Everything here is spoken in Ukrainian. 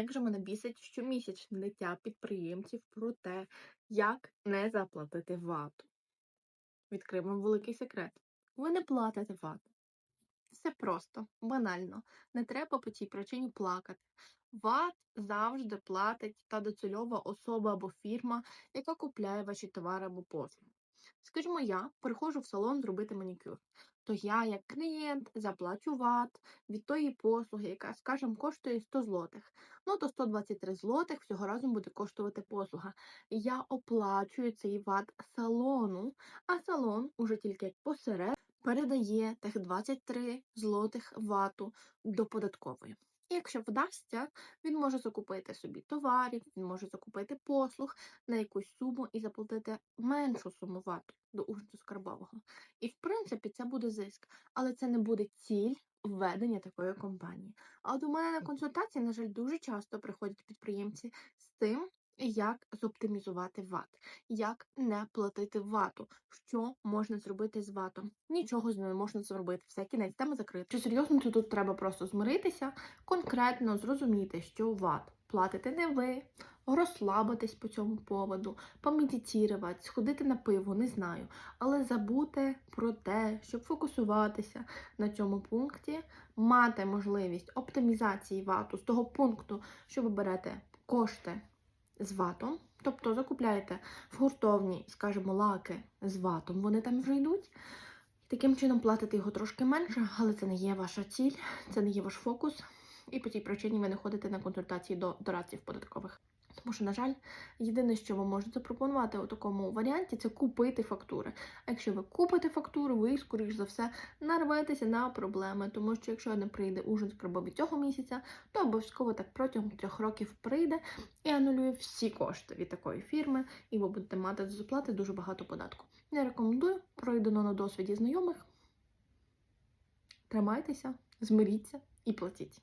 Як же мене бісить щомісячне ниття підприємців про те, як не заплатити вату. Відкрию вам великий секрет. Ви не платите вату. Все просто, банально. Не треба по цій причині плакати. ВАТ завжди платить та доцільова особа або фірма, яка купляє ваші товари або послуги. Скажімо, я приходжу в салон зробити манікюр, то я, як клієнт, заплачу ВАТ від тої послуги, яка, скажімо, коштує 100 злотих. Ну, то 123 злотих всього разом буде коштувати послуга. Я оплачую цей ВАТ салону, а салон уже тільки посеред передає тих 23 злотих вату до податкової. І якщо вдасться, він може закупити собі товарів, він може закупити послуг на якусь суму і заплатити меншу суму вату до уряду скарбового. І в принципі це буде зиск, але це не буде ціль введення такої компанії. А от у мене на консультації, на жаль, дуже часто приходять підприємці з тим, як зоптимізувати ВАТ, як не платити вату, що можна зробити з ватом. Нічого з ним не можна зробити, все кінець, тема закрита. Чи серйозно то тут треба просто змиритися, конкретно зрозуміти, що ват платите не ви, розслабитись по цьому поводу, помедитувати, сходити на пиво, не знаю, але забути про те, щоб фокусуватися на цьому пункті, мати можливість оптимізації вату з того пункту, що ви берете кошти з ватом, тобто закупляєте в гуртовні, скажімо, лаки з ватом, вони там вже йдуть. Таким чином платите його трошки менше, але це не є ваша ціль, це не є ваш фокус. І по цій причині ви не ходите на консультації до дорадців податкових. Тому що, на жаль, єдине, що ви можете запропонувати у такому варіанті, це купити фактури. А якщо ви купите фактуру, ви, скоріш за все, нарветеся на проблеми, тому що якщо не прийде ужин з прибові цього місяця, то обов'язково так протягом трьох років прийде і анулює всі кошти від такої фірми, і ви будете мати з оплати дуже багато податку. Не рекомендую, пройдено на досвіді знайомих. Тримайтеся, змиріться і платіть.